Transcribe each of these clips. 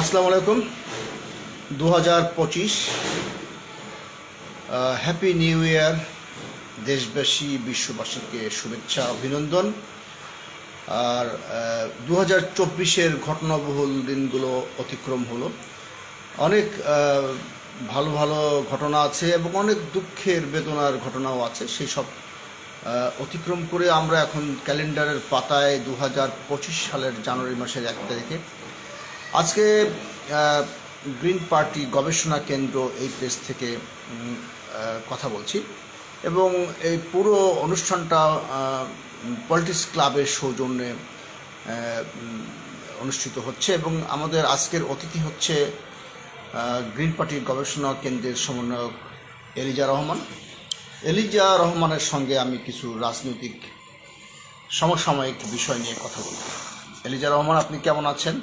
আসসালামু আলাইকুম। দু হাজার পঁচিশ হ্যাপি নিউ ইয়ার দেশবাসী, বিশ্ববাসীকে শুভেচ্ছা, অভিনন্দন। আর দু হাজার চব্বিশের ঘটনাবহুল দিনগুলো অতিক্রম হলো। অনেক ভালো ভালো ঘটনা আছে এবং অনেক দুঃখের, বেদনার ঘটনাও আছে। সেই সব অতিক্রম করে আমরা এখন ক্যালেন্ডারের পাতায় দু হাজার পঁচিশ সালের জানুয়ারি মাসের এক তারিখে আজকে গ্রিন পার্টি গবেষণা কেন্দ্র এই প্লেস থেকে কথা বলছি এবং এই পুরো অনুষ্ঠানটা পলিটিক্স ক্লাবের সৌজন্যে অনুষ্ঠিত হচ্ছে এবং আমাদের আজকের অতিথি হচ্ছে গ্রিন পার্টির গবেষণা কেন্দ্রের সমন্বয়ক এলিজা রহমান। এলিজা রহমানের সঙ্গে আমি কিছু রাজনৈতিক সমসাময়িক বিষয় নিয়ে কথা বলব। এলিজা রহমান, আপনি কেমন আছেন?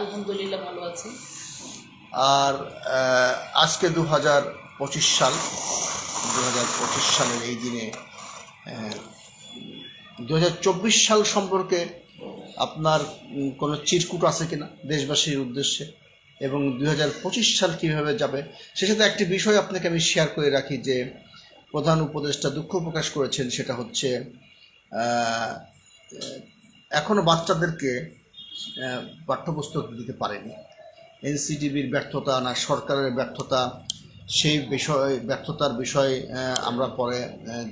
আলহামদুলিল্লাহ ভালো আছি। আর আজকে দু হাজার পঁচিশ সাল দু হাজার পঁচিশ সালের এই দিনে দু হাজার চব্বিশ সাল সম্পর্কে আপনার কোনো চিরকুট আছে কিনা দেশবাসীর উদ্দেশ্যে? এবং দু হাজার পঁচিশ সাল কীভাবে যাবে? সে সাথে একটি বিষয় আপনাকে আমি শেয়ার করে রাখি যে, প্রধান উপদেষ্টা দুঃখ প্রকাশ করেছেন, সেটা হচ্ছে এখনও বাচ্চাদেরকে পাঠ্যপুস্তক দিতে পারেনি। এনসিটিভির ব্যর্থতা না সরকারের ব্যর্থতা, সেই বিষয়, ব্যর্থতার বিষয়ে আমরা পরে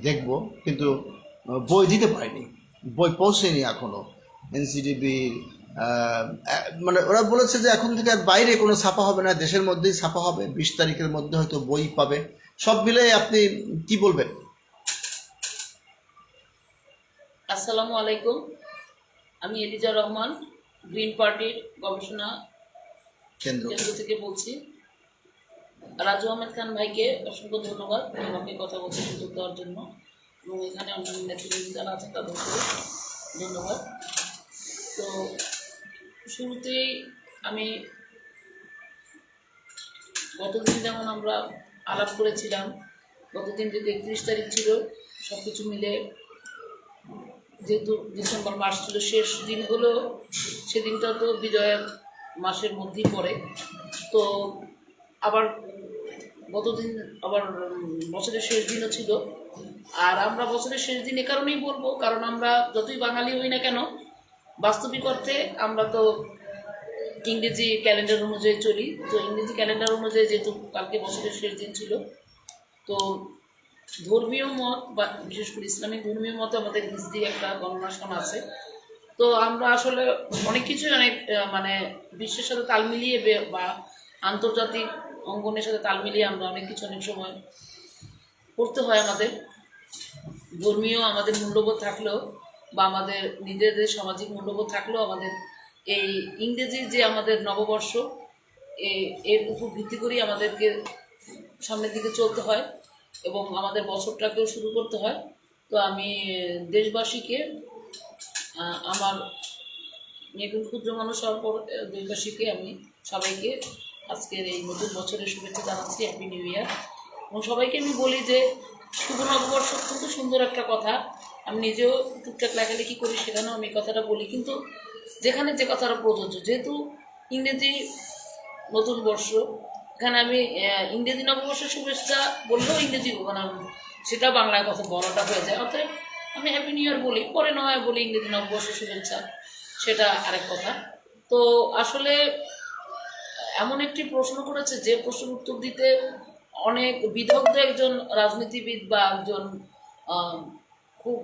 দেখব। কিন্তু বই দিতে পারেনি। বই পৌঁছেনি এখনও এনসিটিভির মানে ওরা বলেছে যে এখন থেকে আর বাইরে কোনো ছাপা হবে না, দেশের মধ্যেই ছাপা হবে। বিশ তারিখের মধ্যে হয়তো বই পাবে। সব মিলে আপনি কি বলবেন? আসসালামু আলাইকুম। আমি এলিজা রহমান। গ্রিন পার্টির গবেষণা কেন্দ্র। থেকে বলছি। রাজু আহমেদ খান ভাইকে অসংখ্য ধন্যবাদ। আমাকে কথা বলতে সুযোগ দেওয়ার জন্য। এবং এখানে অন্যান্য নেতৃবৃন্দ যারা আছেন তাদেরকে ধন্যবাদ। তো শুরুতেই আমি গতদিন যেমন আমরা আলাপ করেছিলাম গতদিন যেহেতু একত্রিশ তারিখ ছিল সব কিছু মিলে যেহেতু ডিসেম্বর মাস ছিল, শেষ দিনগুলো, সেদিনটা তো বিজয়ের মাসের মধ্যেই পড়ে। তো আবার গতদিন আবার বছরের শেষ দিনও ছিল। আর আমরা বছরের শেষ দিন এ কারণেই বলব, কারণ আমরা যতই বাঙালি হই না কেন, বাস্তবিক অর্থে আমরা তো ইংরেজি ক্যালেন্ডার অনুযায়ী চলি। তো ইংরেজি ক্যালেন্ডার অনুযায়ী যেহেতু কালকে বছরের শেষ দিন ছিল, তো ধর্মীয় মত বা বিশেষ করে ইসলামিক ধর্মীয় মতে আমাদের হিজড়ি একটা গণনা সন আছে। তো আমরা আসলে অনেক কিছুই অনেক মানে বিশ্বের সাথে তাল মিলিয়ে বা আন্তর্জাতিক অঙ্গনের সাথে তাল মিলিয়ে আমরা অনেক কিছু অনেক সময় করতে হয় আমাদের। ধর্মীয় আমাদের মূল্যবোধ থাকলেও বা আমাদের নিজেদের সামাজিক মূল্যবোধ থাকলেও আমাদের এই ইংরেজি যে আমাদের নববর্ষ এর উপর ভিত্তি করেই আমাদেরকে সামনের দিকে চলতে হয়। এবং আমাদের বছরটাকেও শুরু করতে হয়। তো আমি দেশবাসীকে আমার একজন ক্ষুদ্র মানুষ পর দেশবাসীকে আমি সবাইকে আজকের এই নতুন বছরের শুভেচ্ছা জানাচ্ছি। হ্যাপি নিউ ইয়ার এবং সবাইকে আমি বলি যে শুভ নববর্ষ অত্যন্ত সুন্দর একটা কথা। আমি নিজেও টুকটাক লেখালেখি করি, সেখানেও আমি কথাটা বলি। কিন্তু যেখানে যে কথাটা প্রযোজ্য, যেহেতু ইংরেজি নতুন বর্ষ এখানে আমি ইংরেজি নববর্ষের শুভেচ্ছা বললেও ইংরেজি মানে সেটা বাংলায় কথা বড়টা হয়ে যায়। অতএব আমি হ্যাপি নিউ ইয়ার বলি, পরে নয় বলি ইংরেজি নববর্ষের শুভেচ্ছা, সেটা আরেক কথা। তো আসলে, এমন একটি প্রশ্ন করেছে যে প্রশ্নের উত্তর দিতে অনেক বিদগ্ধ একজন রাজনীতিবিদ বা একজন খুব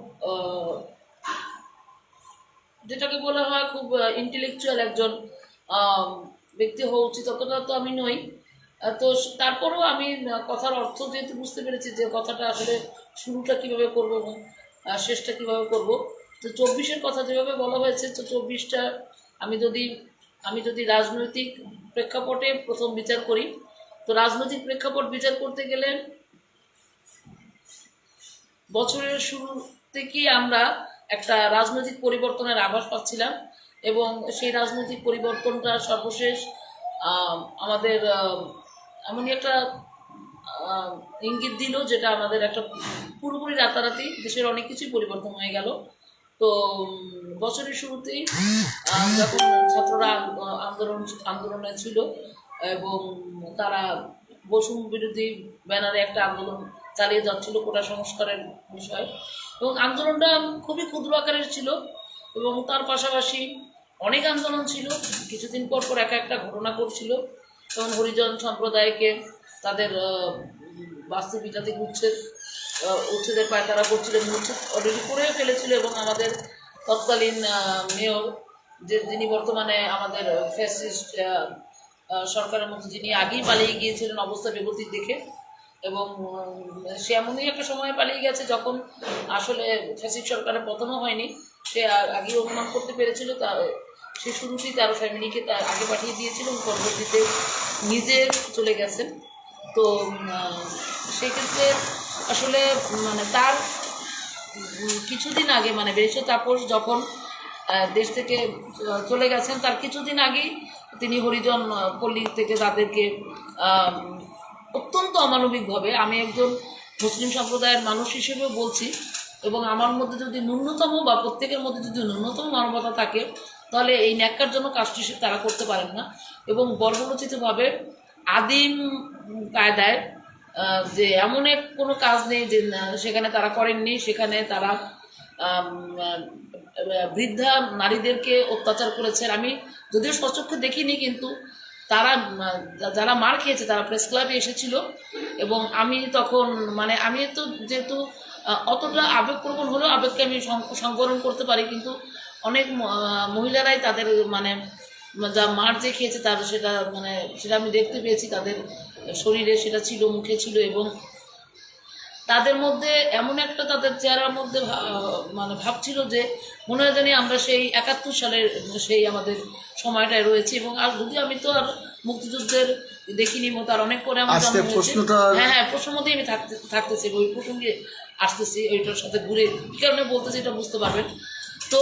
যেটাকে বলা হয় খুব ইন্টেলেকচুয়াল একজন ব্যক্তি হওয়া উচিত, অতটা তো আমি নই। তো তারপরেও আমি কথার অর্থ যেহেতু বুঝতে পেরেছি যে কথাটা আসলে শুরুটা কীভাবে করব এবং শেষটা কীভাবে করব, তো চব্বিশের কথা যেভাবে বলা হয়েছে, তো চব্বিশটা আমি যদি আমি যদি রাজনৈতিক প্রেক্ষাপটে প্রথম বিচার করি, তো রাজনৈতিক প্রেক্ষাপট বিচার করতে গেলে বছরের শুরু থেকেই আমরা একটা রাজনৈতিক পরিবর্তনের আভাস পাচ্ছিলাম এবং সেই রাজনৈতিক পরিবর্তনটা সর্বশেষ আমাদের এমনই একটা ইঙ্গিত দিল যেটা আমাদের একটা পুরোপুরি রাতারাতি দেশের অনেক কিছুই পরিবর্তন হয়ে গেল। তো বছরের শুরুতেই যখন ছাত্ররা আন্দোলন, আন্দোলনে ছিল এবং তারা বসুন বিরোধী ব্যানারে একটা আন্দোলন চালিয়ে যাচ্ছিল কোটা সংস্কারের বিষয়। এবং আন্দোলনটা খুবই ক্ষুদ্র আকারের ছিল এবং তার পাশাপাশি অনেক আন্দোলন ছিল। কিছুদিন পর পর এক একটা ঘটনা ঘটছিল। যেমন হরিজন সম্প্রদায়কে তাদের আহ, বাস্তুবিটা থেকে উচ্ছেদ উচ্ছেদের পায় তারা করছিল এবং উচ্ছেদ অলরেডি করে ফেলেছিল এবং আমাদের তৎকালীন মেয়র যে যিনি বর্তমানে আমাদের ফ্যাসিস্ট সরকারের মধ্যে যিনি আগেই পালিয়ে গিয়েছিলেন অবস্থা বেগতিক দেখে এবং সে এমনই একটা সময় পালিয়ে গেছে যখন আসলে ফ্যাসিস্ট সরকারের পতনও হয়নি সে আগেই অনুমান করতে পেরেছিল তার সে শুরুতেই তার ফ্যামিলিকে তার আগে পাঠিয়ে দিয়েছিল পরবর্তীতে নিজে চলে গেছেন। তো সেক্ষেত্রে আসলে মানে তার কিছুদিন আগে মানে বেরিশ তাপস যখন দেশ থেকে চলে গেছেন, তার কিছুদিন আগেই তিনি হরিজন পল্লী থেকে তাদেরকে অত্যন্ত অমানবিকভাবে, আমি একজন মুসলিম সম্প্রদায়ের মানুষ হিসেবেও বলছি, এবং আমার মধ্যে যদি ন্যূনতম বা প্রত্যেকের মধ্যে যদি ন্যূনতম মানবতা থাকে তাহলে এই ন্যাক্কার জন্য কাজটি সে- তারা করতে পারেন না। এবং বর্বরচিতভাবে আদিম কায়দায় যে এমন এক কোনো কাজ নেই যে সেখানে তারা করেননি, সেখানে তারা বৃদ্ধা নারীদেরকে অত্যাচার করেছেন। আমি যদিও সচক্ষে দেখিনি, কিন্তু তারা যারা মার খেয়েছে, তারা প্রেস ক্লাবে এসেছিল। এবং আমি তখন মানে আমি তো যেহেতু অতটা আবেগপ্রবণ হলেও আবেগকে আমি সং- সংবরণ করতে পারি, কিন্তু অনেক মহিলারাই তাদের মানে যা মার যে খেয়েছে তার সেটা মানে সেটা আমি দেখতে পেয়েছি তাদের শরীরে সেটা ছিল মুখে ছিল এবং তাদের মধ্যে এমন একটা তাদের চেহারার মধ্যে মানে ভাবছিল যে মনে হয় জানি আমরা সেই একাত্তর সালের সেই আমাদের সময়টায় রয়েছি এবং আর যদি আমি তো আর মুক্তিযুদ্ধের দেখিনি মো আর অনেক পরে আমার জন্ম হয়েছে। হ্যাঁ হ্যাঁ প্রশ্ন মধ্যেই আমি থাকতে থাকতেছি ওই প্রসঙ্গে আসতেছি ওইটার সাথে ঘুরে কী কারণে বলতেছি এটা বুঝতে পারবেন। তো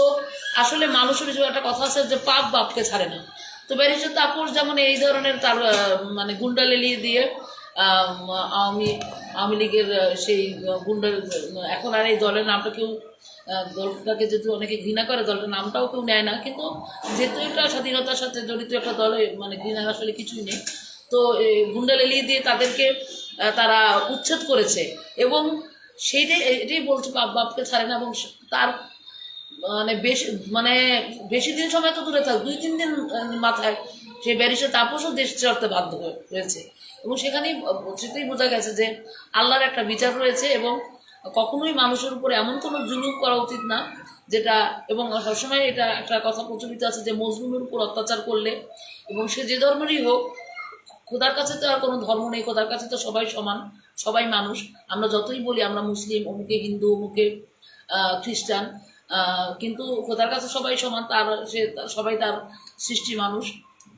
আসলে মানুষের যে একটা কথা আছে যে পাপ বাপকে ছাড়ে না। তো ব্যারিস্টার তাপস যেমন এই ধরনের তার মানে গুন্ডা লেলিয়ে দিয়ে আওয়ামী আওয়ামী লীগের সেই গুন্ডা এখন আর এই দলের নামটা কেউ দলটাকে যেহেতু অনেকে ঘৃণা করে, দলটার নামটাও কেউ নেয় না। কিন্তু যেহেতু এটা স্বাধীনতার সাথে জড়িত একটা দলে মানে ঘৃণার আসলে কিছুই নেই। তো এই গুন্ডা লেলিয়ে দিয়ে তাদেরকে তারা উচ্ছেদ করেছে। এবং সেইটাই এটাই বলছে বাপ বাপকে ছাড়ে না এবং তার মানে বেশি মানে বেশি দিন সময় তো দূরে থাক, দুই, তিন দিন মাথায় সে ব্যারিস্টার তাপসও দেশ ছাড়তে বাধ্য হয়ে- হয়েছে এবং সেখানেই সেটাই বোঝা গেছে যে আল্লাহর একটা বিচার রয়েছে এবং কখনোই মানুষের উপরে এমন কোনো জুলুম করা উচিত না, যেটা, এবং সবসময় এটা একটা কথা প্রচলিত আছে যে মজলুমের উপর অত্যাচার করলে, এবং সে যে ধর্মেরই হোক, খোদার কাছে তো আর কোনো ধর্ম নেই, খোদার কাছে তো সবাই সমান, সবাই মানুষ। আমরা যতই বলি আমরা মুসলিম, অমুকে হিন্দু, অমুকে খ্রিস্টান কিন্তু খোদার কাছে সবাই সমান, তার সে, সবাই তার সৃষ্টি মানুষ।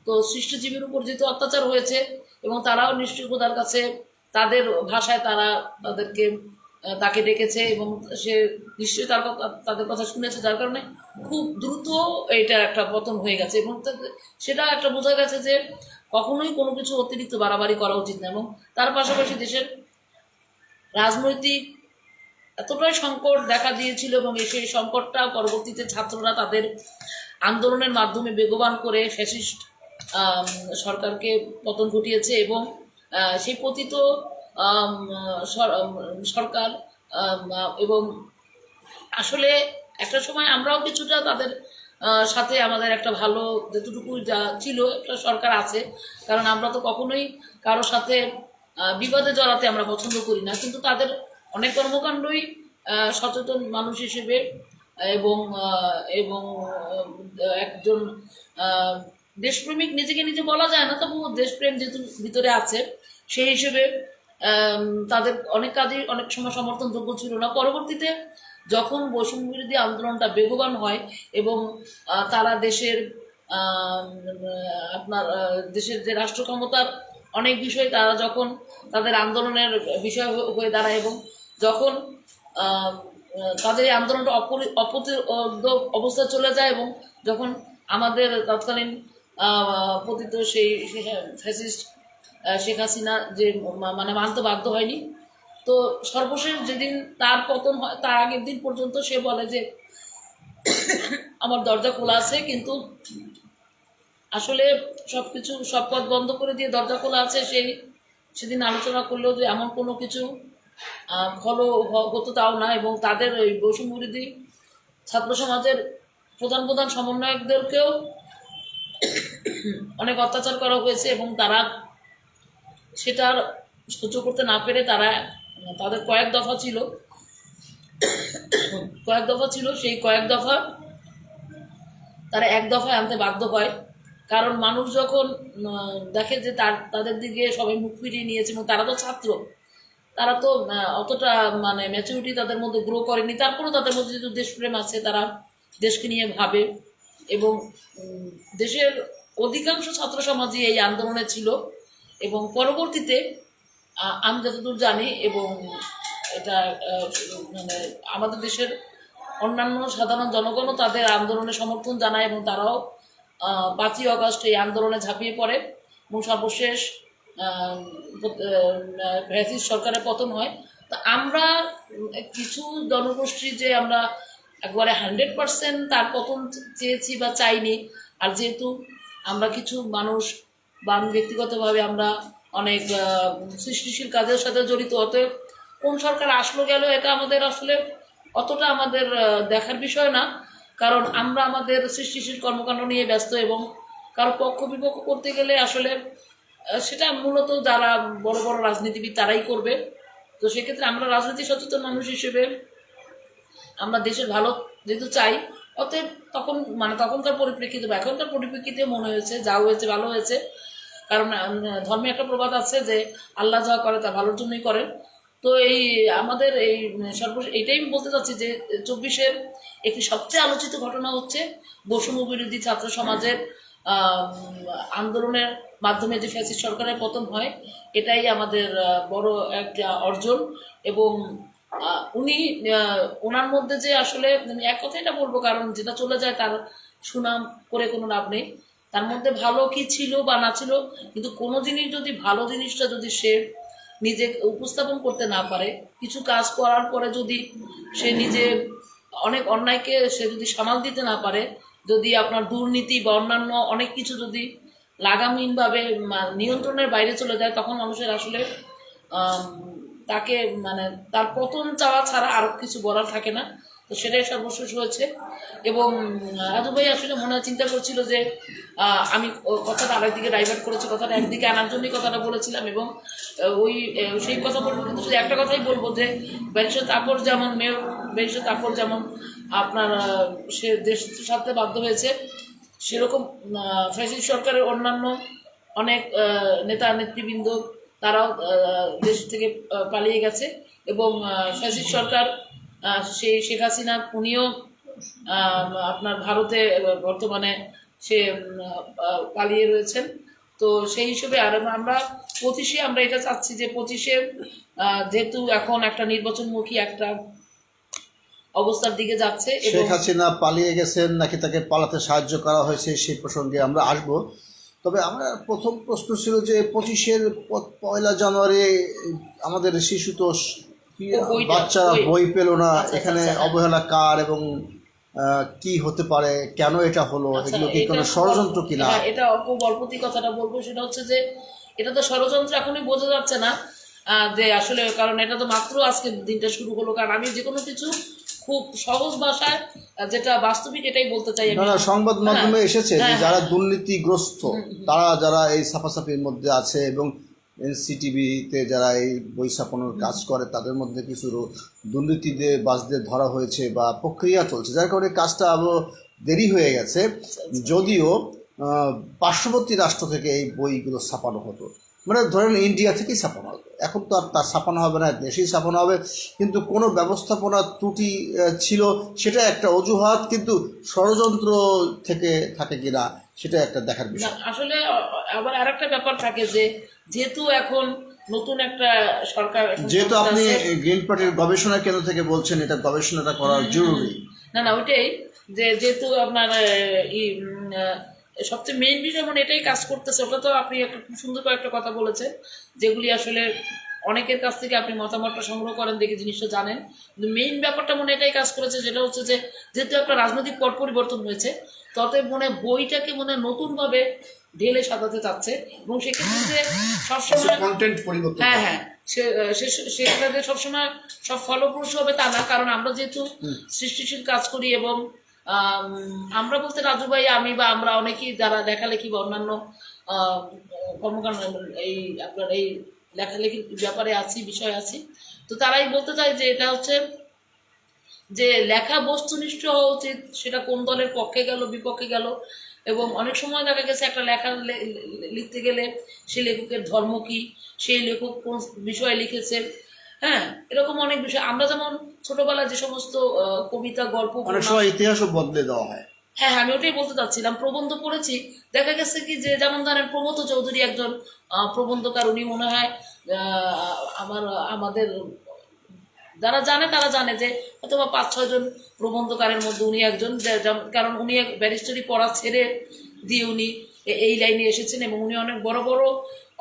তো সৃষ্টিজীবীর উপর যেহেতু অত্যাচার হয়েছে এবং তারাও নিশ্চয়ই খোদার কাছে তাদের ভাষায় তারা তাদেরকে তাকে ডেকেছে এবং সে নিশ্চয়ই তার তাদের কথা শুনেছে, যার কারণে খুব দ্রুত এটা একটা পতন হয়ে গেছে এবং সেটা একটা বোঝা গেছে যে কখনোই কোনো কিছু অতিরিক্ত বাড়াবাড়ি করা উচিত না এবং তার পাশাপাশি দেশের রাজনৈতিক এতটাই সংকট দেখা দিয়েছিল এবং সেই সংকটটা পরবর্তীতে ছাত্ররা তাদের আন্দোলনের মাধ্যমে বেগবান করে ফ্যাসিস্ট সরকারকে পতন ঘটিয়েছে এবং সেই পতিত সরকার এবং আসলে একটা সময় আমরাও কিছুটা তাদের সাথে আমাদের একটা ভালো যতটুকু যা ছিল একটা সরকার আছে। কারণ আমরা তো কখনোই কারোর সাথে বিবাদে জড়াতে আমরা পছন্দ করি না। কিন্তু তাদের অনেক কর্মকাণ্ডই সচেতন মানুষ হিসেবে এবং এবং একজন দেশপ্রেমিক নিজেকে নিজে বলা যায় না তবু দেশপ্রেম যেহেতু ভিতরে আছে, সেই হিসেবে তাদের অনেক কাজই অনেক সময় সমর্থনযোগ্য ছিল না। পরবর্তীতে যখন বৈষম্য বিরোধী আন্দোলনটা বেগবান হয় এবং তারা দেশের আপনার দেশের যে রাষ্ট্র ক্ষমতার অনেক বিষয় তারা যখন তাদের আন্দোলনের বিষয় হয়ে- দাঁড়ায় এবং যখন তাদের এই আন্দোলনটা অপরি অবস্থায় চলে যায় এবং যখন আমাদের তৎকালীন পতিত সেই ফ্যাসিস্ট শেখ হাসিনা যে মানে মানতে বাধ্য হয়নি, তো সর্বশেষ যেদিন তার পতন হয়, তার আগের দিন পর্যন্ত সে বলে যে, আমার দরজা খোলা আছে, কিন্তু আসলে সব কিছু সব পথ বন্ধ করে দিয়ে দরজা খোলা আছে, সেই সেদিন আলোচনা করলেও যে এমন কোনো কিছু ফলো হতো তাও না এবং তাদের ওই বৈষম্যবিরোধী ছাত্র সমাজের প্রধান প্রধান সমন্বয়কদেরকেও অনেক অত্যাচার করা হয়েছে এবং তারা সেটার সহ্য করতে না পেরে তারা, তাদের কয়েক দফা ছিল, কয়েক দফা ছিল, সেই কয়েক দফা তারা এক দফায় আনতে বাধ্য হয়। কারণ মানুষ যখন দেখে যে তার, তাদের দিকে সবাই মুখ ফিরিয়ে নিয়েছে এবং তারা তো ছাত্র, তারা তো অতটা মানে ম্যাচুরিটি তাদের মধ্যে গ্রো করেনি। তারপরেও তাদের মধ্যে যেহেতু দেশপ্রেম আছে, তারা দেশকে নিয়ে ভাবে এবং দেশের অধিকাংশ ছাত্র সমাজই এই আন্দোলনে ছিল এবং পরবর্তীতে আমি যতদূর জানি এবং এটা মানে আমাদের দেশের অন্যান্য সাধারণ জনগণও তাদের আন্দোলনে সমর্থন জানায় এবং তারাও পাঁচই আগস্ট এই আন্দোলনে ঝাঁপিয়ে পড়ে এবং সর্বশেষ ভ্যাসিস সরকারের পতন হয়। তা আমরা কিছু জনগোষ্ঠী যে আমরা একবারে হান্ড্রেড পার্সেন্ট তার পতন চেয়েছি বা চাইনি, আর যেহেতু আমরা কিছু মানুষ বা ব্যক্তিগতভাবে আমরা অনেক সৃষ্টিশীল কাজের সাথে জড়িত, অতএব কোন সরকার আসলো গেল এটা আমাদের আসলে অতটা আমাদের দেখার বিষয় না। কারণ আমরা আমাদের সৃষ্টিশীল কর্মকাণ্ড নিয়ে ব্যস্ত এবং কারও পক্ষ বিপক্ষ করতে গেলে আসলে সেটা মূলত যারা বড় বড় রাজনীতিবিদ তারাই করবে। তো সেক্ষেত্রে আমরা রাজনীতি সচেতন মানুষ হিসেবে আমরা দেশের ভালো যেহেতু চাই, অতএব তখন মানে তখনকার পরিপ্রেক্ষিতে বা এখনকার পরিপ্রেক্ষিতে মনে হয়েছে, যা হয়েছে ভালো হয়েছে। কারণ ধর্মে একটা প্রবাদ আছে যে, আল্লাহ যা করে তা ভালোর জন্যই করেন। তো এই আমাদের এই সর্ব এইটাই আমি বলতে চাচ্ছি যে, চব্বিশের একটি সবচেয়ে আলোচিত ঘটনা হচ্ছে বৈষম্য বিরোধী ছাত্র সমাজের আন্দোলনের মাধ্যমে যে ফ্যাসিস্ট সরকারের পতন হয়, এটাই আমাদের বড় একটা অর্জন এবং উনি ওনার মধ্যে যে আসলে আমি এক কথা এটা বলব, কারণ যেটা চলে যায় তার সুনাম করে কোনো লাভ নেই। তার মধ্যে ভালো কি ছিল বা না ছিল, কিন্তু কোনো জিনিস যদি ভালো জিনিসটা যদি সে নিজে উপস্থাপন করতে না পারে, কিছু কাজ করার পরে যদি সে নিজে অনেক অন্যায়কে সে যদি সামাল দিতে না পারে, যদি আপনার দুর্নীতি বা অন্যান্য অনেক কিছু যদি লাগামহীনভাবে নিয়ন্ত্রণের বাইরে চলে যায়, তখন মানুষের আসলে তাকে মানে তার পতন চাওয়া ছাড়া আরও কিছু বলার থাকে না। তো সেটাই সর্বশেষ হয়েছে। এবং রাজু ভাই আসলে মনে চিন্তা করছিল যে আমি কথাটা আরেকদিকে ডাইভার্ট করেছি, কথাটা একদিকে আনার জন্যই কথাটা বলেছিলাম এবং ওই সেই কথা বলব, কিন্তু শুধু একটা কথাই বলব যে ব্যারিস্টার তাপর যেমন মেয়র ব্যারিস্টার তাপর যেমন আপনার সে দেশ ছাড়তে বাধ্য হয়েছে, সেরকম ফ্যাসিস্ট সরকারের অন্যান্য অনেক নেতা নেতৃবৃন্দ, তারাও দেশ থেকে পালিয়ে গেছে এবং ফ্যাসিস্ট সরকার সেই শেখ হাসিনা, উনিও আপনার ভারতে, বর্তমানে সে পালিয়ে রয়েছেন তো সেই হিসেবে আর আমরা পঁচিশে আমরা এটা চাচ্ছি যে পঁচিশে যেহেতু এখন একটা নির্বাচনমুখী একটা অবস্থার দিকে যাচ্ছে শেখ হাসিনা পালিয়ে গেছেন নাকি তাকে পালাতে সাহায্য করা হয়েছে সেই প্রসঙ্গে আমরা আসব তবে আমরা প্রথম প্রশ্ন ছিল যে পঁচিশের পয়লা জানুয়ারি আমাদের শিশু তো স- কি- ও বইটা, বাচ্চারা বই। পেল না আচ্ছা, এখানে আচ্ছা, হ্যাঁ। অবহেলা কার এবং কি হতে পারে কেন এটা হলো আচ্ছা, এগুলো কি কোনো ষড়যন্ত্র অল্প- কিনা? হ্যাঁ, এটা খুব অল্পতি কথাটা বলব সেটা হচ্ছে যে এটা তো ষড়যন্ত্র এখনই বোঝা যাচ্ছে না যে আসলে কারণ এটা তো মাত্র আজকে দিনটা শুরু হলো। কারণ আমি যে কোনো কিছু খুব সহজ ভাষায় যেটা বাস্তবিক এটাই বলতে চাই না না সংবাদ মাধ্যমে হ্যাঁ, এসেছে হ্যাঁ, যারা দুর্নীতিগ্রস্ত তারা যারা এই সাফাসাফির মধ্যে আছে এবং এনসিটিভিতে যারা এই বই ছাপানোর কাজ করে, তাদের মধ্যে কিছু দুর্নীতিদের বাসদের ধরা হয়েছে বা প্রক্রিয়া চলছে, যার কারণে কাজটা আরও দেরি হয়ে গেছে। যদিও পার্শ্ববর্তী রাষ্ট্র থেকে এই বইগুলো ছাপানো হতো। মানে ধরেন ইন্ডিয়া থেকেই ছাপানো হতো। এখন তো আর তার ছাপানো হবে না, দেশেই ছাপানো হবে। কিন্তু কোনো ব্যবস্থাপনা ত্রুটি ছিল, সেটা একটা অজুহাত, কিন্তু ষড়যন্ত্র থেকে থাকে কিনা সেটা একটা দেখার বিষয়। আসলে আবার আরেকটা ব্যাপার থাকে যে যেহেতু এখন নতুন একটা সরকার যেহেতু আপনি গ্রিন পার্টির গবেষণা কেন্দ্র থেকে বলছেন এটা গবেষণাটা করা জরুরি। না না ওইটাই যে যেহেতু আপনার আহ, ই সবচেয়ে মেইন বিষয় মানে এটাই কাজ করতেছে। ওটা তো আপনি একটা খুব সুন্দর করে একটা কথা বলেছেন যেগুলি আসলে অনেকের কাছ থেকে আপনি মতামতটা সংগ্রহ করেন দেখে জিনিসটা জানেন। কিন্তু মেইন ব্যাপারটা মনে এটাই কাজ করেছে যেটা হচ্ছে যে যেহেতু একটা রাজনৈতিক পট পরিবর্তন হয়েছে ততএব মনে বইটাকে মনে নতুনভাবে ঢেলে সাজাতে চাচ্ছে। এবং সেক্ষেত্রে সবসময় কন্টেন্ট পরিবর্তন হ্যাঁ হ্যাঁ সেটা যে সবসময় সব ফলপ্রসূ হবে তা না কারণ আমরা যেহেতু সৃষ্টিশীল কাজ করি এবং আম, আমরা বলতে রাজু ভাই আমি বা আমরা অনেকেই যারা লেখালেখি বা অন্যান্য আহ, কর্মকাণ্ড এই আপনার এই লেখালেখির ব্যাপারে আছি বিষয় আছি। তো তারাই বলতে চায় যে এটা হচ্ছে যে লেখা বস্তুনিষ্ঠ হওয়া উচিত সেটা কোন দলের পক্ষে গেল বিপক্ষে গেল। এবং অনেক সময় দেখা গেছে একটা লেখা লিখতে গেলে সেই লেখকের ধর্ম কি সেই লেখক কোন বিষয়ে লিখেছে হ্যাঁ এরকম অনেক বিষয়। আমরা যেমন ছোটবেলায় যে সমস্ত আহ, কবিতা গল্প অনেক সময় ইতিহাসও বদলে দেওয়া হয়। হ্যাঁ হ্যাঁ আমি ওটাই বলতে চাচ্ছিলাম প্রবন্ধ পড়েছি। দেখা গেছে কি যে যেমন ধরেন প্রমথ চৌধুরী একজন প্রবন্ধকার উনি মনে হয়। আমার, আমাদের, যারা জানে তারা জানে যে অথবা পাঁচ ছয়জন প্রবন্ধকারের মধ্যে উনি একজন কারণ উনি এক ব্যারিস্টারি পড়া ছেড়ে দিয়ে উনি এই লাইনে এসেছেন এবং উনি অনেক বড় বড়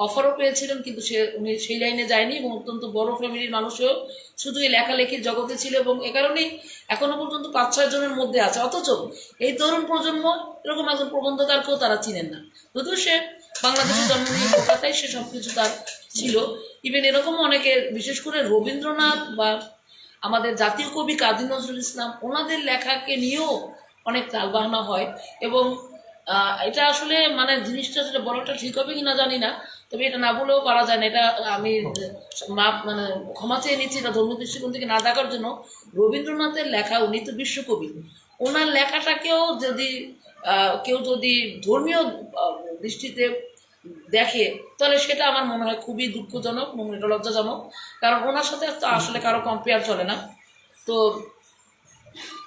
অফারও পেয়েছিলেন, কিন্তু সে, উনি সেই লাইনে যায়নি এবং অত্যন্ত বড় ফ্যামিলির মানুষও শুধু এই লেখালেখির জগতে ছিল এবং এ কারণেই এখনও পর্যন্ত পাঁচ ছয় জনের মধ্যে আছে। অথচ এই তরুণ প্রজন্ম এরকম একজন প্রবন্ধকারকেও তারা চিনেন না। যদিও সে বাংলাদেশে জন্ম নিয়ে কলকাতায় সে সব কিছু তার ছিল। ইভেন এরকম অনেকে, বিশেষ করে রবীন্দ্রনাথ বা আমাদের জাতীয় কবি কাজী নজরুল ইসলাম, ওনাদের লেখাকে নিয়েও অনেক তালবাহানা হয় এবং এটা আসলে মানে জিনিসটা আসলে বলাটা ঠিক হবে কি না জানি না, তবে এটা না বলেও পারা যায় না। এটা আমি মাপ মানে ক্ষমা চেয়ে নিচ্ছি এটা ধর্মীয় দৃষ্টিকোণ থেকে না দেখার জন্য। রবীন্দ্রনাথের লেখা উনি তো বিশ্বকবি। ওনার লেখাটাকেও যদি কেউ যদি ধর্মীয় দৃষ্টিতে দেখে তাহলে সেটা আমার মনে হয় খুবই দুঃখজনক এবং এটা লজ্জাজনক। কারণ ওনার সাথে তো আসলে কারও কম্পেয়ার চলে না। তো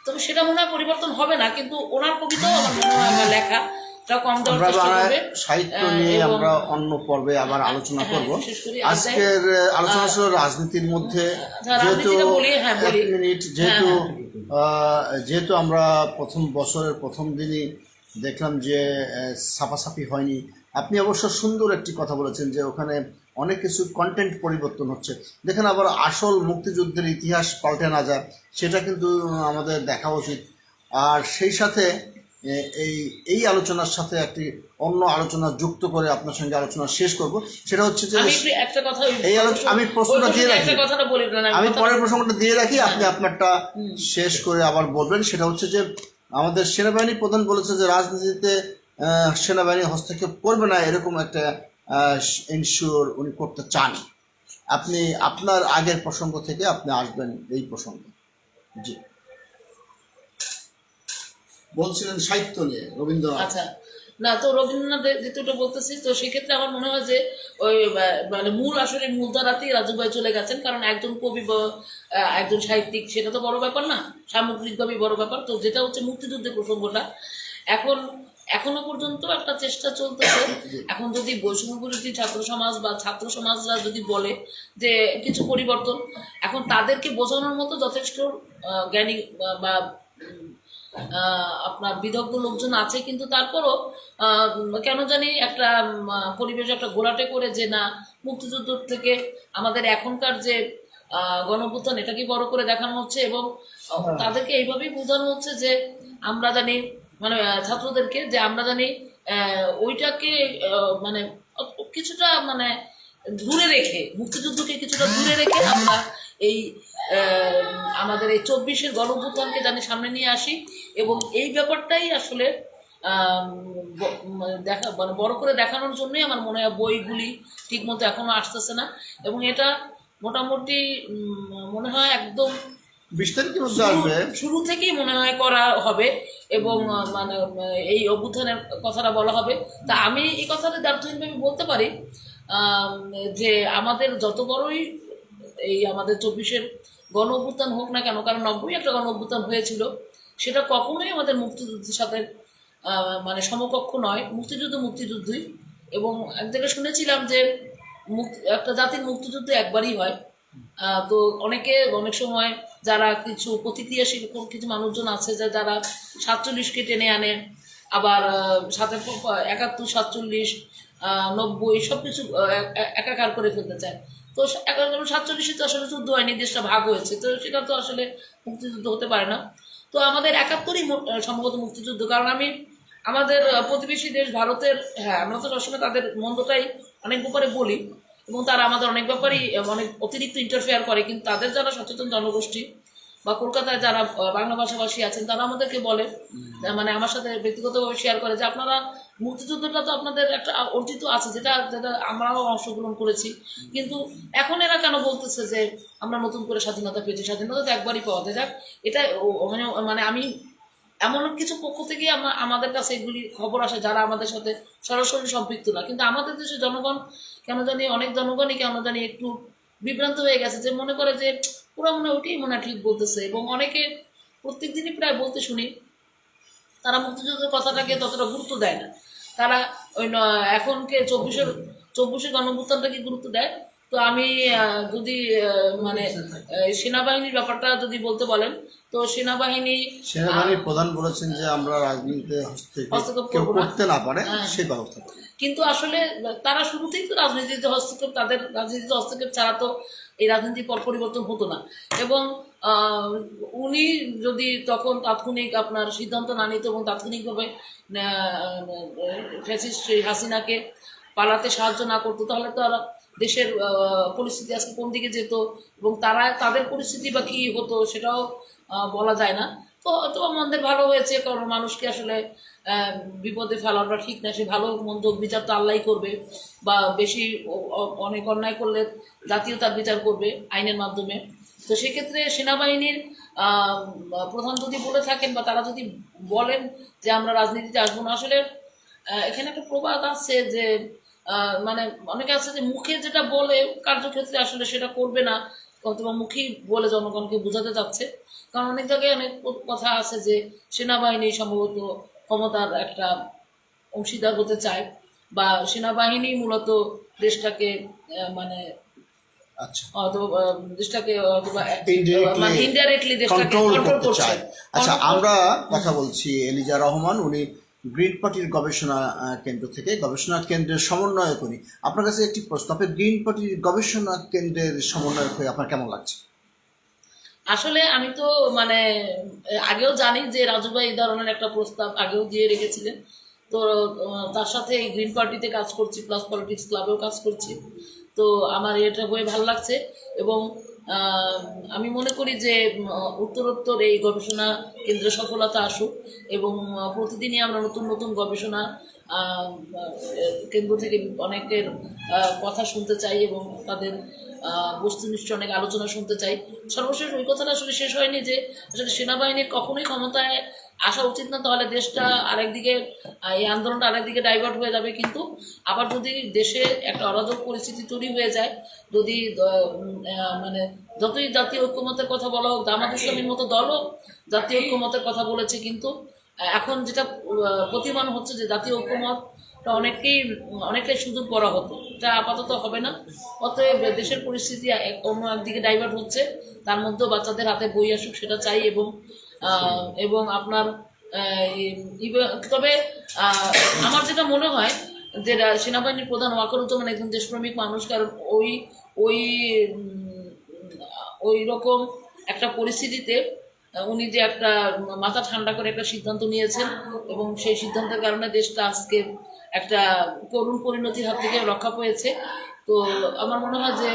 তবে সেটা মনে হয় পরিবর্তন হবে না কিন্তু ওনার কবিতাও আমার মনে হয় আমার লেখা। সাহিত্য নিয়ে আমরা অন্য পর্বে আবার আলোচনা হ্যাঁ, করব। আজকের আলোচনা ছিল রাজনীতির মধ্যে। আচ্ছা, যেহেতু হ্যাঁ, এক মিনিট যেহেতু হ্যাঁ, যেহেতু আমরা প্রথম বছরের প্রথম দিনই দেখলাম যে সাফাসাফি হয়নি। আপনি অবশ্য সুন্দর একটি কথা বলেছেন যে ওখানে অনেক কিছু কন্টেন্ট পরিবর্তন হচ্ছে। দেখেন আবার আসল মুক্তিযুদ্ধের ইতিহাস পাল্টে না যায় সেটা কিন্তু আমাদের দেখা উচিত। আর সেই সাথে এই এই আলোচনার সাথে একটি অন্য আলোচনা যুক্ত করে আপনার সঙ্গে আলোচনা শেষ করব। সেটা হচ্ছে যে একটা কথা এই আলোচনা আমি প্রশ্নটা দিয়ে রাখি। আমি পরের প্রসঙ্গটা দিয়ে রাখি আপনি আপনারটা শেষ করে আবার বলবেন। সেটা হচ্ছে যে আমাদের সেনাবাহিনী প্রধান বলেছে যে রাজনীতিতে সেনাবাহিনী হস্তক্ষেপ করবে না, এরকম একটা ইনশিওর উনি করতে চান। আপনি, আপনার আগের প্রসঙ্গ থেকে আপনি আসবেন এই প্রসঙ্গে। জি। বলছিলেন সাহিত্য নিয়ে, রবীন্দ্রনাথ। আচ্ছা। না, তো রবীন্দ্রনাথের যেটুকু বলতেছি, তো সেক্ষেত্রে আমার মনে হয় যে ওই মানে মূল আসলে মূলধারাতেই রাজু ভাই চলে গেছেন, কারণ একজন কবি একজন সাহিত্যিক, সেটা তো বড় ব্যাপার না। সামগ্রিকভাবেই বড় ব্যাপার। তো যেটা হচ্ছে মুক্তিযুদ্ধের প্রসঙ্গটা, এখন, এখনও পর্যন্ত একটা চেষ্টা চলতেছে। এখন যদি বৈষম্যবিরোধী ছাত্র সমাজ বা ছাত্র সমাজরা যদি বলে যে কিছু পরিবর্তন, এখন তাদেরকে বোঝানোর মতো যথেষ্ট জ্ঞানী বা- আপনার বিদগ্ধ লোকজন আছে কিন্তু তারপরও কেন জানি একটা পরিবেশ একটা গোলাটে করে যে না মুক্তিযুদ্ধ থেকে আমাদের এখনকার যে আহ, গণঅভ্যুত্থান এটাকে বড় করে দেখানো হচ্ছে? এবং তাদেরকে এইভাবেই বোঝানো হচ্ছে যে আমরা জানি মানে ছাত্রদেরকে যে আমরা জানি আহ, ওইটাকে মানে কিছুটা মানে দূরে রেখে মুক্তিযুদ্ধকে কিছুটা দূরে রেখে আমরা এই আমাদের এই চব্বিশের গণঅভ্যুত্থানকে জানি সামনে নিয়ে আসি এবং এই ব্যাপারটাই আসলে দেখা মানে বড় করে দেখানোর জন্যই আমার মনে হয় বইগুলি ঠিকমতো এখনও আসতেছে না এবং এটা মোটামুটি মনে হয় একদম বিশ তারিখের মধ্যে শুরু- আসবে। শুরু থেকেই মনে হয় করা হবে এবং মানে এই অভ্যুত্থানের কথাটা বলা হবে। তা আমি এই কথাটা দার্থহীনভাবে বলতে পারি যে আমাদের যত বড়ই এই আমাদের চব্বিশের গণ অভ্যুত্থান হোক না কেন, কারণ নব্বই একটা গণ অভ্যুত্থান হয়েছিল, সেটা কখনোই আমাদের মুক্তিযুদ্ধের সাথে মানে সমকক্ষ নয়, মুক্তিযুদ্ধ মুক্তিযুদ্ধই। এবং এক জায়গায় শুনেছিলাম যে মুক্তি, একটা জাতির মুক্তিযুদ্ধ একবারই হয়। তো অনেকে, অনেক সময় যারা কিছু প্রতিক্রিয়াশীল কিছু মানুষজন আছে যে যারা সাতচল্লিশকে টেনে আনে, আবার সাথে একাত্তর, সাতচল্লিশ নব্বই সব কিছু একাকার করে ফেলতে চায়। তো এগারো সাতচল্লিশে তো আসলে যুদ্ধ হয়নি, দেশটা ভাগ হয়েছে। তো সেটা তো আসলে মুক্তিযুদ্ধ হতে পারে না। তো আমাদের একাত্তরই সম্ভবত মুক্তিযুদ্ধ। কারণ আমি, আমাদের প্রতিবেশী দেশ ভারতের হ্যাঁ আমরা তো সবসময় তাদের মন্দটাই অনেক ব্যাপারে বলি। এবং তারা আমাদের অনেক ব্যাপারেই অনেক অতিরিক্ত ইন্টারফেয়ার করে। কিন্তু তাদের যারা সচেতন জনগোষ্ঠী বা কলকাতায় যারা বাংলা ভাষাভাষী আছেন তারা আমাদেরকে বলে মানে আমার সাথে ব্যক্তিগতভাবে শেয়ার করে যে আপনারা মুক্তিযুদ্ধটা তো আপনাদের একটা অর্জিত আছে যেটা যেটা আমরাও অংশগ্রহণ করেছি। কিন্তু এখন এরা কেন বলতেছে যে আমরা নতুন করে স্বাধীনতা পেয়েছি? স্বাধীনতা তো একবারই পাওয়া যায়। যাক এটা মানে মানে আমি এমন কিছু পক্ষ থেকে আমরা আমাদের কাছে এগুলি খবর আসে যারা আমাদের সাথে সরাসরি সম্পৃক্ত না। কিন্তু আমাদের দেশে জনগণ কেন জানি অনেক জনগণই কেন জানি একটু বিভ্রান্ত হয়ে গেছে যে মনে করে যে পুরো মনে হয় ওটাই মনে হয় ঠিক বলতেছে এবং অনেকে প্রত্যেক দিনই প্রায় বলতে শুনি তারা মুক্তিযুদ্ধের কথাটাকে ততটা গুরুত্ব দেয় না তারা ওই এখনকে চব্বিশের চব্বিশের গণভুত্থানটাকে গুরুত্ব দেয় তো আমি যদি মানে সেনাবাহিনীর ব্যাপারটা যদি বলতে বলেন তো সেনাবাহিনী সেনাবাহিনীর প্রধান বলেছেন যে আমরা রাজনীতিতে হস্তক্ষেপ। করতে না পারে হ্যাঁ। সেই ব্যবস্থা কিন্তু আসলে তারা শুরুতেই তো রাজনীতিতে হস্তক্ষেপ তাদের রাজনীতিতে হস্তক্ষেপ ছাড়া তো এই রাজনীতি পর পরিবর্তন হতো না। এবং উনি যদি তখন তাৎক্ষণিক আপনার সিদ্ধান্ত না নিত এবং তাৎক্ষণিকভাবে ফ্যাসিস্ট হাসিনাকে পালাতে সাহায্য না করতো, তাহলে তো আর দেশের পরিস্থিতি আজকে কোন দিকে যেত এবং তারা, তাদের পরিস্থিতি বা কী হতো সেটাও বলা যায় না। তো হয়তো আমাদের ভালো হয়েছে, কারণ মানুষকে আসলে বিপদে ফেলাটা ঠিক না, সে ভালো মন্দ বিচার তো আল্লাহ করবে বা বেশি অনেক অন্যায় করলে জাতীয় তার বিচার করবে আইনের মাধ্যমে। তো সেক্ষেত্রে সেনাবাহিনীর প্রধান যদি বলে থাকেন বা তারা যদি বলেন যে আমরা রাজনীতিতে আসব না, আসলে এখানে একটা প্রবাদ আছে যে মানে অনেকে আছে যে মুখে যেটা বলে কার্যক্ষেত্রে আসলে সেটা করবে না অথবা মুখেই বলে জনগণকে বোঝাতে চাচ্ছে। কারণ অনেক জায়গায় অনেক কথা আছে যে সেনাবাহিনী সম্ভবত ক্ষমতার একটা অংশীদার হতে চায় বা সেনাবাহিনী মূলত দেশটাকে মানে আচ্ছা। আমরা কথা বলছি এলিজা রহমান উনি গ্রিন পার্টির গবেষণা কেন্দ্র থেকে গবেষণা কেন্দ্রের সমন্বয়ক উনি। আপনার কাছে একটি প্রশ্ন, আপনি গ্রিন পার্টির গবেষণা কেন্দ্রের সমন্বয়ক হয়ে আপনার কেমন লাগছে? আসলে আমি তো মানে আগেও জানি যে রাজু ভাই এই ধরনের একটা প্রস্তাব আগেও দিয়ে রেখেছিলেন। তো তার সাথে এই গ্রিন পার্টিতে কাজ করছি, প্লাস পলিটিক্স ক্লাবেও কাজ করছি। তো আমার এটা হয়ে ভালো লাগছে এবং আমি মনে করি যে উত্তরোত্তর এই গবেষণা কেন্দ্রে সফলতা আসুক এবং প্রতিদিনই আমরা নতুন নতুন গবেষণা কেন্দ্র থেকে অনেকের কথা শুনতে চাই এবং তাদের বস্তু বস্তুনিষ্ঠ অনেক আলোচনা শুনতে চাই। সর্বশেষ ওই কথাটা আসলে শেষ হয়নি যে, আসলে সেনাবাহিনীর কখনোই ক্ষমতায় আসা উচিত না, তাহলে দেশটা আরেকদিকে এই আন্দোলনটা আরেকদিকে ডাইভার্ট হয়ে যাবে। কিন্তু আবার যদি দেশে একটা অরাজক পরিস্থিতি তৈরি হয়ে যায়, যদি মানে যতই জাতীয় ঐক্যমতের কথা বলা হোক, জামাত ইসলামীর মতো দলও জাতীয় ঐক্যমতের কথা বলেছে, কিন্তু এখন যেটা প্রতিমান হচ্ছে যে জাতীয় ঐক্যমতটা অনেককেই, অনেকটাই সুদূর করা হতো। এটা আপাতত হবে না। অতএব দেশের পরিস্থিতি অন্য একদিকে ডাইভার্ট হচ্ছে, তার মধ্যেও বাচ্চাদের হাতে বই আসুক, সেটা চাই এবং এবং আপনার তবে আমার যেটা মনে হয় যে রা- সেনাবাহিনীর প্রধান ওয়াকারুজ্জামান একজন দেশপ্রেমিক মানুষ, কারণ ওই ওই ওই রকম একটা পরিস্থিতিতে উনি যে একটা মাথা ঠান্ডা করে একটা সিদ্ধান্ত নিয়েছেন এবং সেই সিদ্ধান্তের কারণে দেশটা আজকে একটা করুণ পরিণতির হাত থেকে রক্ষা পেয়েছে। তো আমার মনে হয় যে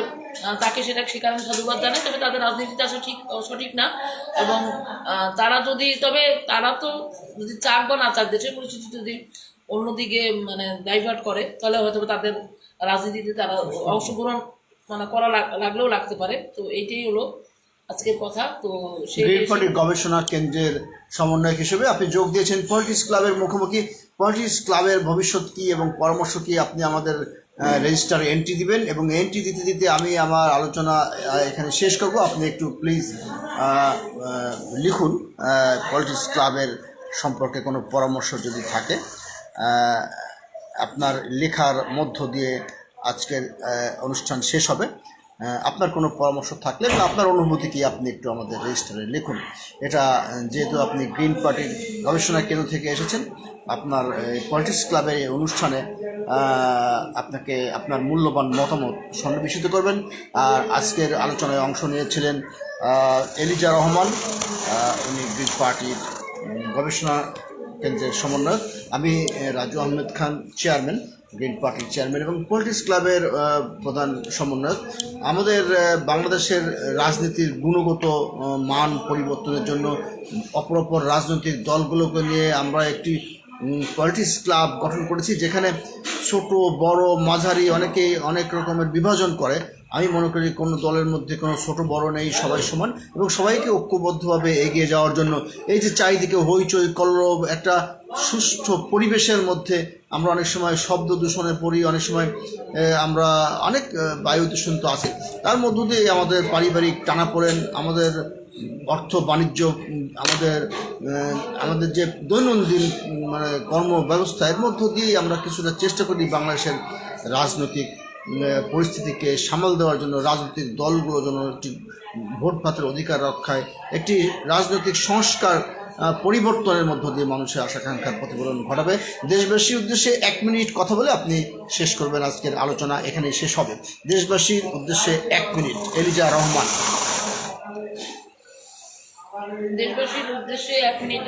তাকে সেটা সে কারণে সাধুবাদ জানায় তবে তাদের রাজনীতিতে আসা ঠিক সঠিক না। এবং তারা যদি তবে তারা তো যদি চাক বা না চাক দেশের পরিস্থিতি যদি অন্যদিকে মানে ডাইভার্ট করে তাহলে হয়তো তাদের রাজনীতিতে তারা অংশগ্রহণ মানে করা লাগলেও লাগতে পারে। তো এইটাই হলো আজকের কথা। তো সেই গবেষণা কেন্দ্রের সমন্বয়ক হিসেবে আপনি যোগ দিয়েছেন। পলিটিক্স ক্লাবের মুখোমুখি। পলিটিক্স ক্লাবের ভবিষ্যৎ কি এবং পরামর্শ কি আপনি আমাদের রেজিস্টারে এন্ট্রি দিবেন এবং এন্ট্রি দিতে দিতে আমি আমার আলোচনা এখানে শেষ করব। আপনি একটু প্লিজ লিখুন পলিটিক্স ক্লাবের সম্পর্কে কোনো পরামর্শ যদি থাকে। আপনার লেখার মধ্য দিয়ে আজকের অনুষ্ঠান শেষ হবে। আপনার কোনো পরামর্শ থাকলে বা আপনার অনুভূতি কি আপনি একটু আমাদের রেজিস্টারে লিখুন। এটা যেহেতু আপনি গ্রিন পার্টির গবেষণা কেন্দ্র থেকে এসেছেন আপনার পলিটিক্স ক্লাবের এই অনুষ্ঠানে আপনাকে আপনার মূল্যবান মতামত সন্নিবেশিত করবেন। আর আজকের আলোচনায় অংশ নিয়েছিলেন এলিজা রহমান উনি গ্রিন পার্টির গবেষণা কেন্দ্রের সমন্বয়ক। আমি রাজু আহমেদ খান, চেয়ারম্যান, গ্রিন পার্টির চেয়ারম্যান এবং পলিটিক্স ক্লাবের প্রধান সমন্বয়ক। আমাদের বাংলাদেশের রাজনীতির গুণগত মান পরিবর্তনের জন্য অপর অপর রাজনৈতিক দলগুলোকে নিয়ে আমরা একটি পলিটিক্স ক্লাব গঠন করেছি, যেখানে ছোট, বড়, মাঝারি অনেকেই অনেক রকমের বিভাজন করে। আমি মনে করি কোনো দলের মধ্যে কোনো ছোট, বড় নেই, সবাই সমান এবং সবাইকে ঐক্যবদ্ধভাবে এগিয়ে যাওয়ার জন্য এই যে চারিদিকে হইচই, কলরব, একটা সুষ্ঠু পরিবেশের মধ্যে আমরা অনেক সময় শব্দ দূষণে পড়ি, অনেক সময় আমরা অনেক বায়ু দূষণ তো আছে। তার মধ্য দিয়ে আমাদের পারিবারিক টানাপোড়েন, আমাদের অর্থ, বাণিজ্য, আমাদের আমাদের যে দৈনন্দিন মানে কর্ম ব্যবস্থা এর মধ্য দিয়েই আমরা কিছুটা চেষ্টা করি বাংলাদেশের রাজনৈতিক পরিস্থিতিকে সামাল দেওয়ার জন্য, রাজনৈতিক দলগুলো যেন একটি ভোট পাতের অধিকার রক্ষায়, একটি রাজনৈতিক সংস্কার পরিবর্তনের মধ্য দিয়ে মানুষের আশাকাঙ্ক্ষার প্রতিফলন ঘটাবে। দেশবাসীর উদ্দেশ্যে এক মিনিট কথা বলে আপনি শেষ করবেন আজকের আলোচনা। এখানেই শেষ হবে। দেশবাসীর উদ্দেশ্যে এক মিনিট। এলিজা রহমান। দেশবাসীর উদ্দেশ্যে মিনিট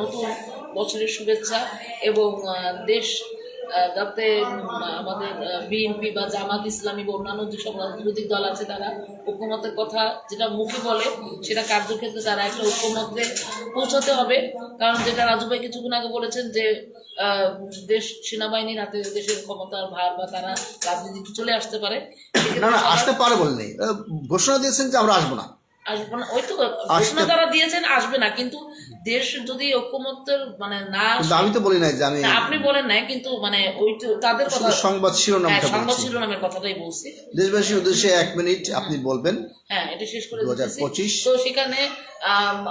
নতুন বছরের শুভেচ্ছা এবং দেশ যাতে আমাদের বিএনপি বা জামাত ইসলামী বা অন্যান্য যেসব রাজনৈতিক দল আছে তারা ঐক্যমতের কথা যেটা মুখে বলে সেটা কার্যক্ষেত্রে তারা একটা ঐক্যমতে পৌঁছাতে হবে। কারণ যেটা রাজু ভাই কিছুক্ষণ আগে বলেছেন যে দেশ সেনাবাহিনীর হাতে দেশের ক্ষমতার ভার বা তারা রাজনীতিতে চলে আসতে পারে না আসতে পারে বলেনি ঘোষণা দিয়েছেন যে আমরা আসব না। আসবে না ওই তো ঘোষণা তারা দিয়েছেন আসবে না কিন্তু দেশ যদি ঐক্যমত্যের মানে না আমি তো বলি নাই যে আমি আপনি বলেন নাই কিন্তু মানে ওই তো তাদের কথা সংবাদ হ্যাঁ শিরোনামটা সংবাদ শিরোনামের কথাটাই বলছি। দেশবাসীর উদ্দেশ্যে এক মিনিট আপনি বলবেন। হ্যাঁ এটা শেষ করে 2025 তো সেখানে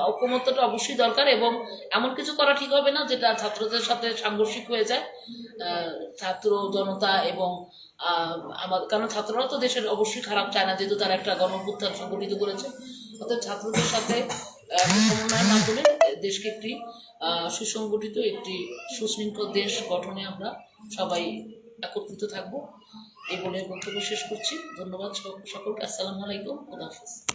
ঐক্যমত্যটা অবশ্যই দরকার এবং এমন কিছু করা ঠিক হবে না যেটা ছাত্রদের সাথে সাংঘর্ষিক হয়ে যায়। আহ, ছাত্র জনতা এবং আহ, আমার কারণ ছাত্ররা তো দেশের অবশ্যই খারাপ চায় না যেহেতু তারা একটা গণভ্যুত্থান সংগঠিত করেছে। অর্থাৎ ছাত্রদের সাথে সমন্বয়ের মাধ্যমে দেশকে একটি সুসংগঠিত একটি সুশৃঙ্খল দেশ গঠনে আমরা সবাই একত্রিত থাকব। এই বলে বক্তব্য শেষ করছি। ধন্যবাদ সক- সকলকে। আসসালামু আলাইকুম। খুদা হাফিজ।